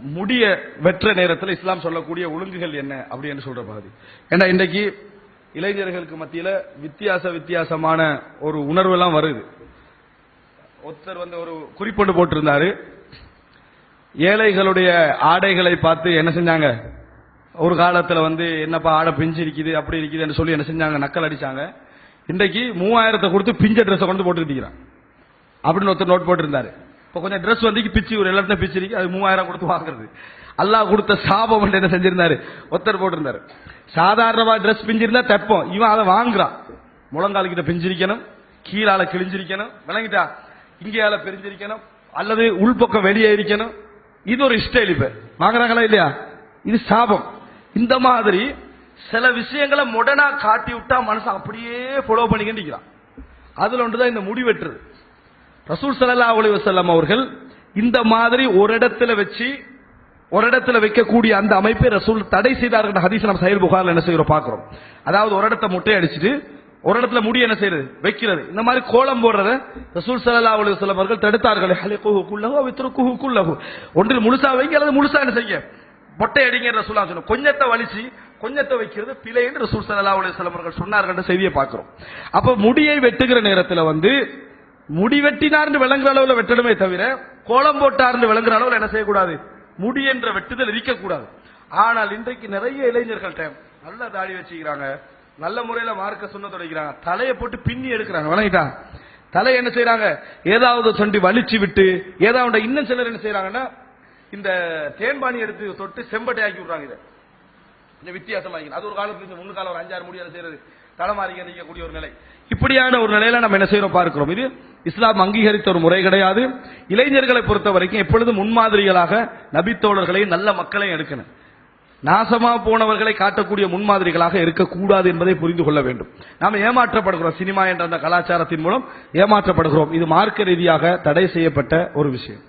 முடிய வெற்ற நேரத்தில் இஸ்லாம் சொல்லக்கூடிய ஒழுங்குகள் என்ன அப்படின்னு சொல்ற பகுதி. ஏன்னா இன்றைக்கு இளைஞர்களுக்கு மத்தியில வித்தியாச வித்தியாசமான ஒரு உணர்வு எல்லாம் வருது. ஒருத்தர் வந்து ஒரு குறிப்பொண்டு போட்டிருந்தாரு. ஏழைகளுடைய ஆடைகளை பார்த்து என்ன செஞ்சாங்க? ஒரு காலத்துல வந்து என்னப்பா ஆடை பிஞ்சு இருக்குது அப்படி இருக்குதுன்னு சொல்லி என்ன செஞ்சாங்க? நக்கல் அடிச்சாங்க. இன்றைக்கு மூவாயிரத்தை கொடுத்து பிஞ்ச ட்ரெஸ்ஸை கொண்டு போட்டுக்கிட்டு அப்படின்னு ஒருத்தர் நோட் போட்டிருந்தாரு. இப்போ கொஞ்சம் ட்ரெஸ் வந்து பிச்சு ஒரு எல்லாத்தையும் பிச்சுருக்கு அது மூவாயிரம் கொடுத்து வாங்குறது. அல்லாஹ் கொடுத்த சாபம் வந்து என்ன செஞ்சிருந்தாரு? ஒருத்தர் போட்டிருந்தாரு. சாதாரணமா ட்ரெஸ் பிஞ்சிருந்தா தப்போம். இவன் அதை வாங்குறான். முழங்கால் கிட்ட பிஞ்சிருக்கணும் கீழால கிழிஞ்சிருக்கணும் விளங்கிட்டா இங்கேயால பிரிஞ்சிருக்கணும் அல்லது உள்பக்கம் வெளியே இருக்கணும். இது ஒரு ஸ்டைல் இப்ப. வாங்குறாங்களா இல்லையா? இது சாபம். இந்த மாதிரி சில விஷயங்களை முடனா காட்டி விட்டா மனசு அப்படியே ஃபாலோ பண்ணிக்கிட்டு இருக்கிறான் அதுல ஒன்றுதான் இந்த முடி வெட்டுறது ரசூல் ஸல்லல்லாஹு அலி வசல்லம் அவர்கள் இந்த மாதிரி ஒரு இடத்துல வச்சு ஒரு இடத்துல வைக்கக்கூடிய அந்த அமைப்பை ரசூல் தடை செய்தார்கள் ஹதீஸ் நம்ம சஹீல் புகார்ல என்ன செய்யறோம் பார்க்குறோம். அதாவது ஒரு இடத்த முட்டை அடிச்சுட்டு ஒரு இடத்துல முடி என்ன செய்யறது? வைக்கிறது. இந்த மாதிரி கோலம் போடுறத ரசூல் ஸல்லல்லாஹு அலி வஸல்லம் அவர்கள் தடுத்தார்கள். ஹலிகுஹு குல்லஹு அவ் இத்ருகுஹு குல்லஹு. ஒன்றில் முழுசா வைங்க அல்லது முழுசா என்ன செய்ய மொட்டை அடிங்க ரசூலா சொன்ன கொஞ்சத்தை வலிச்சு கொஞ்சத்தை வைக்கிறது பிழை என்று ரசூல் ஸல்லல்லாஹு அலி வஸல்லம் அவர்கள் சொன்னார்கள் செய்தியை பார்க்கிறோம். அப்ப முடியை வெட்டுகிற நேரத்தில் வந்து முடி வெட்டினார்னு விளங்குற அளவுல வெட்டணுமே தவிர கோலம் போட்டார்னு விளங்குற அளவுல என்ன செய்யக்கூடாது? முடி என்ற வெட்டுதல் இருக்கக்கூடாது ஆனால் இன்றைக்கு நிறைய இளைஞர்கள்ட்ட நல்ல தாடி வச்சுக்கிறாங்க. நல்ல முறையில மார்க்க சொன்ன தொடங்கிறாங்க தலையை போட்டு பின்னி எடுக்கிறாங்க. விளங்கிட்டா தலை என்ன செய்யறாங்க ஏதாவது சொல்லி வலிச்சு விட்டு ஏதாவது இன்னும் சிலர் என்ன செய்யறாங்கன்னா இந்த தேன்பாணி எடுத்து தொட்டு செம்பட்டை ஆக்கி விடுறாங்க இதை. கொஞ்சம் வித்தியாசமாகி அது ஒரு காலம் இருந்து முன்னு காலம் ஒரு அஞ்சாறு முடியாது செய்யறது. தலைமாறி இருக்கக்கூடிய ஒரு நிலை. இப்படியான ஒரு நிலையில நம்ம என்ன செய்யறோம் பார்க்கிறோம். இது இஸ்லாம் அங்கீகரித்த ஒரு முறை கிடையாது. இளைஞர்களை பொறுத்த வரைக்கும் எப்பொழுதும் முன்மாதிரிகளாக நபித்தோழர்களையும் நல்ல மக்களையும் எடுக்கணும். நாசமா போனவர்களை காட்டக்கூடிய முன்மாதிரிகளாக இருக்கக்கூடாது என்பதை புரிந்து கொள்ள வேண்டும். நாம் ஏமாற்றப்படுகிறோம். சினிமா என்ற அந்த கலாச்சாரத்தின் மூலம் ஏமாற்றப்படுகிறோம். இது மார்க்க ரீதியாக தடை செய்யப்பட்ட ஒரு விஷயம்.